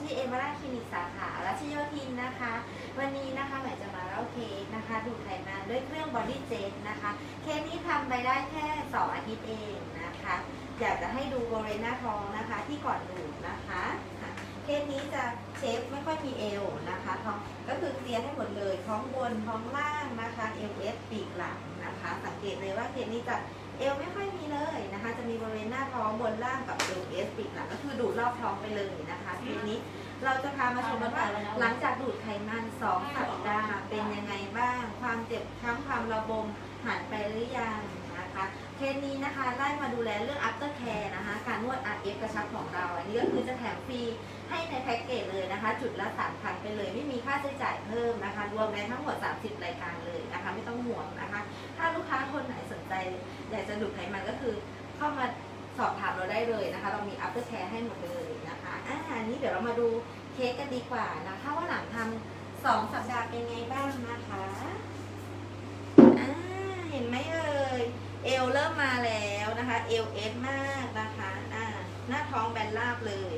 ที่เอมาราคลินิกสาขารัชโยธินนะคะ วันนี้นะคะหมายจะมาเล่าเคสนะคะ ดูดไขมันด้วยเครื่องบอดี้เจตนะคะเคสนี้ทำไปได้แค่ 2 อาทิตย์เองนะคะ อยากจะให้ดูบริเวณหน้าท้องนะคะที่ก่อนดูดนะคะคะเคสนี้จะเชฟไม่ค่อยมีเอวนะคะท้องก็คือเคลียร์ให้หมดเลยท้องบนท้องล่างนะคะเอวเอสปีกหลังนะคะ สังเกตเลยว่าเคสนี้จะเอวไม่ค่อยมีเลยนะคะ ท้องบนล่างกับเอวเอสปีกหลังก็คือดูดรอบท้องไปเลยนะคะทีนี้เราจะพามาชมกันว่าหลังจากดูดไขมัน2สัปดาห์เป็นยังไงบ้าง ความเจ็บช้ำความระบมหายไปหรือยังนะคะเคสนี้นะคะไล่มาดูแลเรื่อง after care นะคะ การนวด RF กระชับของเรา อันนี้ก็คือจะแถมฟรีให้ในแพ็กเกจเลยนะคะ จุดละ3,000ไปเลย ไม่มีค่าใช้จ่ายเพิ่มนะคะ รวมในทั้งหมด 30 รายการเลยนะคะ ไม่ต้องห่วงนะคะ ถ้าลูกค้าคนไหนสนใจ อยากจะดูดไขมันก็คือเข้ามา สอบถามเราได้เลยนะคะ เรามี after care ให้หมดเลยนะคะอ่าอันนี้เดี๋ยวเรามาดูเค้กกันดีกว่านะคะว่าหลังทำสองสัปดาห์เป็นไงบ้างนะคะอ่าเห็นไหมเอ่ยเอวเริ่มมาแล้วนะคะเอวเอสมากนะคะอ่าหน้าท้องแบนราบเลย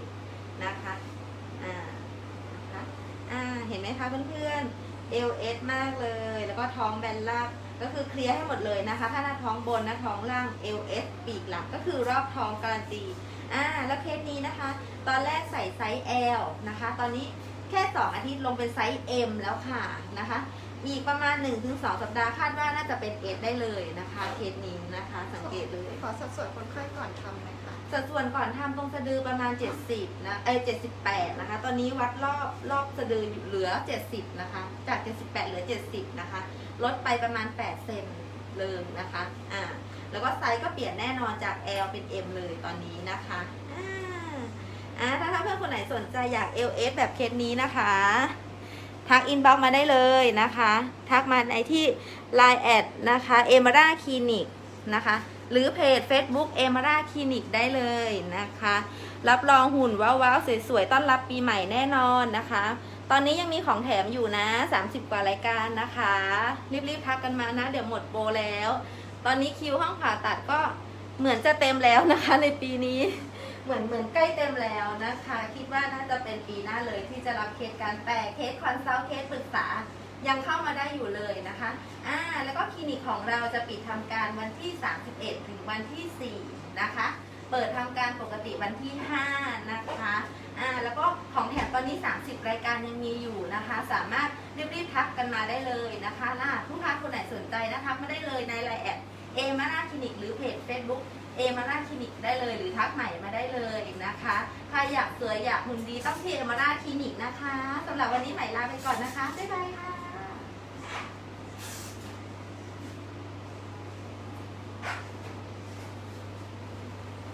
นะคะอ่านะคะอ่าเห็นไหมคะเพื่อนๆเอวเอสมากเลย แล้วก็ท้องแบนราบ ก็คือเคลียร์ให้หมดเลยนะคะ ถ้าหน้าท้องบนหน้าท้องล่าง LS ปีกหลังก็คือรอบท้องการันตีอ่าแล้วเคสนี้นะคะ ตอนแรกใส่ไซส์ L นะคะ ตอนนี้แค่ 2 อาทิตย์ลงเป็นไซส์ M แล้วค่ะนะคะ อีกประมาณ 1-2 สัปดาห์คาดว่าน่าจะเป็น S ได้เลยนะคะเคสนี้นะคะ สังเกตเลย ขอสัดส่วนคนไข้ก่อนทำหน่อยค่ะ สัดส่วนก่อนทำตรงสะดือประมาณ 70นะเอ้ย78 นะคะ ตอนนี้วัดรอบรอบสะดืออยู่เหลือ 70 นะคะ จาก 78 เหลือ 70 นะคะ ลดไปประมาณ 8 เซนเลยนะคะ อ่า แล้วก็ไซส์ก็เปลี่ยนแน่นอนจาก L เป็น M เลยตอนนี้นะคะอ่าอ่าถ้าถ้าเพื่อนคนไหนสนใจอยาก LS แบบเคสนี้นะคะ ทักอินบ็อกมาได้เลยนะคะ ทักมาในที่ Line แอดนะคะเอม r ราคลินิกนะคะ หรือเพจ Facebook เอม r ราคลินิกได้เลยนะคะ รับรองหุ่นว้าวๆสวยๆ ต้อนรับปีใหม่แน่นอนนะคะ ตอนนี้ยังมีของแถมอยู่นะ 30 กว่ารายการนะคะ รีบๆทักกันมานะ เดี๋ยวหมดโปรแล้ว ตอนนี้คิวห้องผ่าตัดก็เหมือนจะเต็มแล้วนะคะในปีนี้ เหมือนเหมือนใกล้เต็มแล้วนะคะ คิดว่าน่าจะเป็นปีหน้าเลยที่จะรับเคสการแต่เคสคอนซัลท์เคสปรึกษายังเข้ามาได้อยู่เลยนะคะอ่าแล้วก็คลินิกของเราจะปิดทำการวันที่ 31 ถึงวันที่ 4 นะคะ เปิดทำการปกติวันที่ 5 นะคะอ่าแล้วก็ของแถมตอนนี้ 30 รายการยังมีอยู่นะคะ สามารถรีบๆทักกันมาได้เลยนะคะน่าลูกค้าคนไหนสนใจนะคะมาได้เลยในไลน์แอดเอมานาคลินิกหรือเพจ Facebook เอมานาคลินิกได้เลย หรือทักใหม่มาได้เลยนะคะใครอยากสวยอยากหุ่นดีต้องที่เอมานาคลินิกนะคะสำหรับวันนี้ใหม่ลาไปก่อนนะคะบ๊ายบายค่ะ